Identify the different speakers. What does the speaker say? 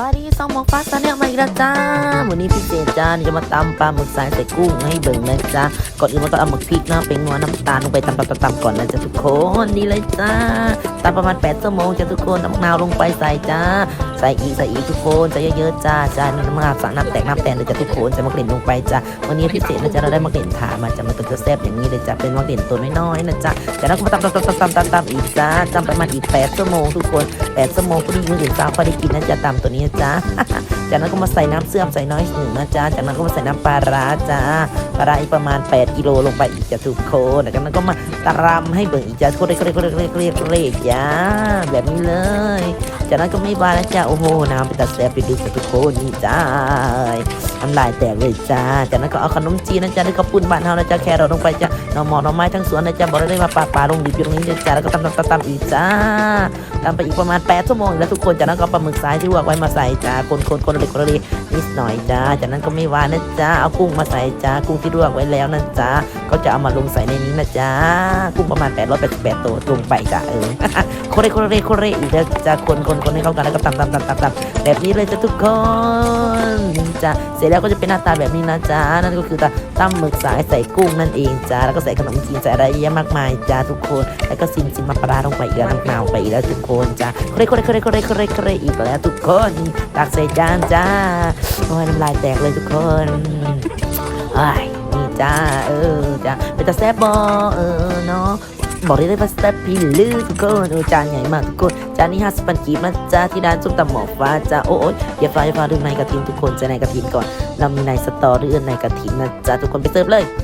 Speaker 1: สวัสดีสองหมองฟ้าซาเนี่ยมาอีกแล้วจ้าวันนี้พิเศษจ้าจะมาตำปลาหมึกสายใส่กุ้งให้เบิ่งนะจ้าก่อนอื่นเราต้องเอาหมึกพริกนะเป็นนัวน้ำตาลลงไปตำตำตำตำก่อนนะจ้าทุกคนนี่เลยจ้า ตำประมาณ8ชั่วโมงจ้าทุกคนน้ำมะนาวลงไปใส่จ้า ใส่อีกใส่อีกทุกคนใส่เยอะๆจ้าจ้าน้ำมะนาวสั่งน้ำแตกน้ำแตนเลยจ้าทุกคนจะมะกลิ่นลงไปจ้าวันนี้พิเศษนะจ้าเราได้มะกลิ่นถามาจ้ามันก็จะแซ่บอย่างนี้เลยจ้าเป็นมะกลิ่นตัวน้อยๆนะจ้าจากนั้นก็มาตำตำตำตำตำตำอีกจ้าตำประมาณอีก8ชั่วโมงทุกคน8ชั่วโมงพอดีมือถึงสาวพอได้กินนะจ้าตำตัวนี้จ้า จากนั้นก็มาใส่น้ำเสื่อมใส่น้อยหนึ่งนะจ๊ะจากนั้นก็มาใส่น้ำปลาร้าจ้าปลาร้าอีกประมาณ 8กิโลลงไปอีกจะถูกโคนจากนั้นก็มาตรำให้เบิ่งอีกจ้าโคเรียกเรียกเรียกเรียกเรโคเรจ้าแบบนี้เลย จากนั้นก็ไม่บานนะจ้าโอ้โหน้ำเป็นตาแซ่บไปดูจ้ะทุกคนนี่จ้าน้ำลายแตกเลยจ้า จากนั้นก็เอาขนมจีนนะจ๊ะแล้วก็ปุ้นบ้านเฮานะจ๊ะแครอทลงไปจ้ะหน่อหมอหน่อไม้ทั้งสวนนะจ๊ะบอกได้เลยว่าปลาปลาลงดิบอยู่ตรงนี้จ้าแล้วก็ตำตำตำตำอีกจ้าตามไปอีกประมาณ8ชั่วโมงแล้วทุกคนจากนั้นก็ปลาหมึกสายที่ลวกไว้มาใส่จ้าคนคนคนเล็กคนเล็กนิดหน่อยจ้า จากนั้นก็ไม่หวานนะจ้าเอากุ้งมาใส่จ้ากุ้งที่ลวกไว้แล้วนะจ้าก็จะเอามาลงใส่ในนี้นะจ้ากุ้งประมาณ888ตัวลงไปจ้าเออโคเรโคเรโคเรอีกแล้วจ้าคนคนคนให้เข้ากันแล้วก็ตำตำตำตำตำแบบนี้เลยจ้าทุกคนจ้าเสร็จแล้วก็จะเป็นหน้าตาแบบนี้นะจ้านั่นก็คือตาตำหมึกสายใส่กุ้งนั่นเองจ้าแล้วก็ใส่ขนมจีนใส่อะไรเยอะมากมายจ้าทุกคน แล้วก็ซิมซิมมาปลาร้าลงไปอีกแล้วน้ำนาวไปอีกแล้วทุกคนจ้าโคเรโคเรโคเรโคเรโคเรโคเรอีกแล้วทุกคนตักใส่จานจ้าโอ้ยน้ำลายแตกเลยทุกคนไอ้นี่จ้าเออจ้าเป็นตาแซ่บบอเออเนาะ บอกได้เลยว่าแซ่บพี่ลือทุกคนเออจานใหญ่มากทุกคนจานนี้ห้าสิบปันกีบนะจ้าที่ร้านส้มตำหมอฟ้าจ้าโอ้ยอย่าฟ้าอย่าฟ้าลืมในกระถินทุกคนจะในกระถินก่อน เรามีในสตอเรื่องในกระถินนะจ้าทุกคนไปเสิร์ฟเลย